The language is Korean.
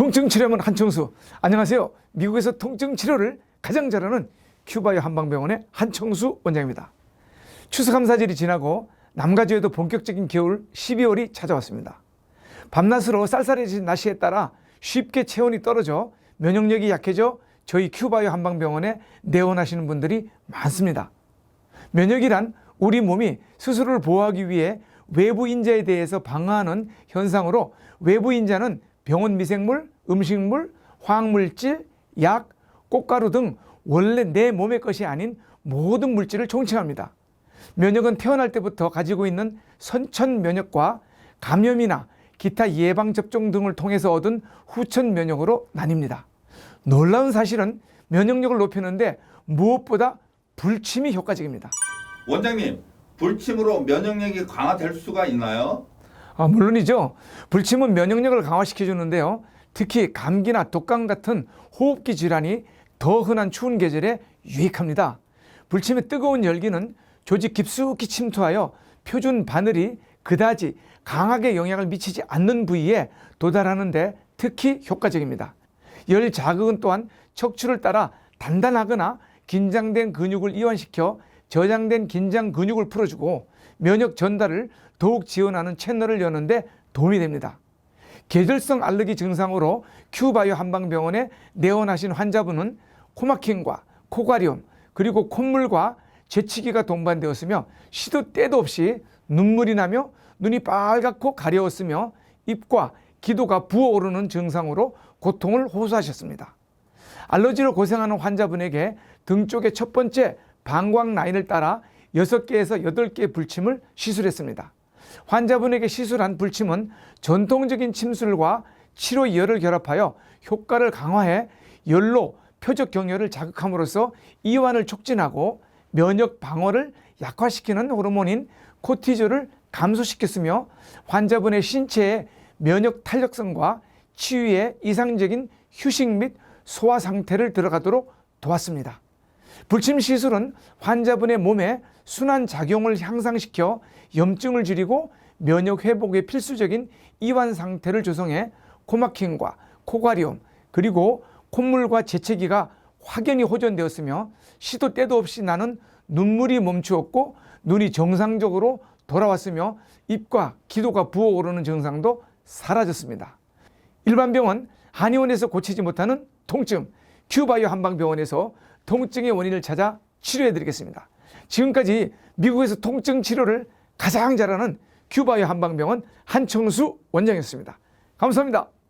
통증 치료하면 한청수. 안녕하세요. 미국에서 통증 치료를 가장 잘하는 큐바요 한방병원의 한청수 원장입니다. 추수 감사절이 지나고 남가주에도 본격적인 겨울 12월이 찾아왔습니다. 밤낮으로 쌀쌀해진 날씨에 따라 쉽게 체온이 떨어져 면역력이 약해져 저희 큐바요 한방병원에 내원하시는 분들이 많습니다. 면역이란 우리 몸이 스스로를 보호하기 위해 외부 인자에 대해서 방어하는 현상으로 외부 인자는 병원 미생물, 음식물, 화학물질, 약, 꽃가루 등 원래 내 몸의 것이 아닌 모든 물질을 총칭합니다. 면역은 태어날 때부터 가지고 있는 선천 면역과 감염이나 기타 예방 접종 등을 통해서 얻은 후천 면역으로 나뉩니다. 놀라운 사실은 면역력을 높이는데 무엇보다 불침이 효과적입니다. 원장님, 불침으로 면역력이 강화될 수가 있나요? 아, 물론이죠. 불침은 면역력을 강화시켜 주는데요. 특히 감기나 독감 같은 호흡기 질환이 더 흔한 추운 계절에 유익합니다. 불침의 뜨거운 열기는 조직 깊숙이 침투하여 표준 바늘이 그다지 강하게 영향을 미치지 않는 부위에 도달하는데 특히 효과적입니다. 열 자극은 또한 척추를 따라 단단하거나 긴장된 근육을 이완시켜 저장된 긴장 근육을 풀어주고 면역 전달을 더욱 지원하는 채널을 여는데 도움이 됩니다. 계절성 알레르기 증상으로 큐바이오 한방병원에 내원하신 환자분은 코막힘과 코가리움 그리고 콧물과 재치기가 동반되었으며 시도 때도 없이 눈물이 나며 눈이 빨갛고 가려웠으며 입과 기도가 부어오르는 증상으로 고통을 호소하셨습니다. 알러지로 고생하는 환자분에게 등 쪽의 첫 번째 방광 라인을 따라 6개에서 8개의 불침을 시술했습니다. 환자분에게 시술한 불침은 전통적인 침술과 치료 열을 결합하여 효과를 강화해 열로 표적 경혈을 자극함으로써 이완을 촉진하고 면역 방어를 약화시키는 호르몬인 코티졸을 감소시켰으며 환자분의 신체의 면역 탄력성과 치유에 이상적인 휴식 및 소화 상태를 들어가도록 도왔습니다. 불침 시술은 환자분의 몸에 순환 작용을 향상시켜 염증을 줄이고 면역 회복에 필수적인 이완 상태를 조성해 코막힘과 코가리움 그리고 콧물과 재채기가 확연히 호전되었으며 시도 때도 없이 나는 눈물이 멈추었고 눈이 정상적으로 돌아왔으며 입과 기도가 부어오르는 증상도 사라졌습니다. 일반 병원 한의원에서 고치지 못하는 통증 큐바이오 한방병원에서 통증의 원인을 찾아 치료해 드리겠습니다. 지금까지 미국에서 통증 치료를 가장 잘하는 큐바이오 한방병원 한청수 원장이었습니다. 감사합니다.